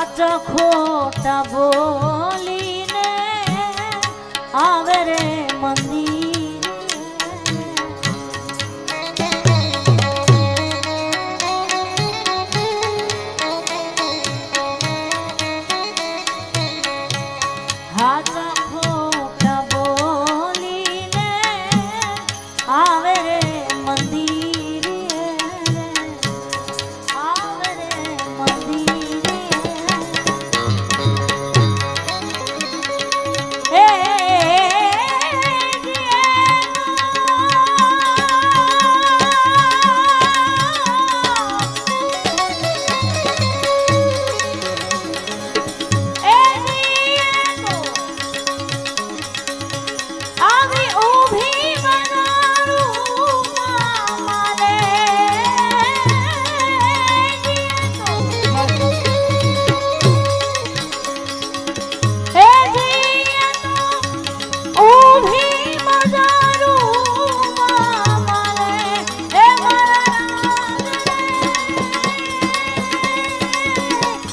खोटा बोली ने आवे रे मंदिर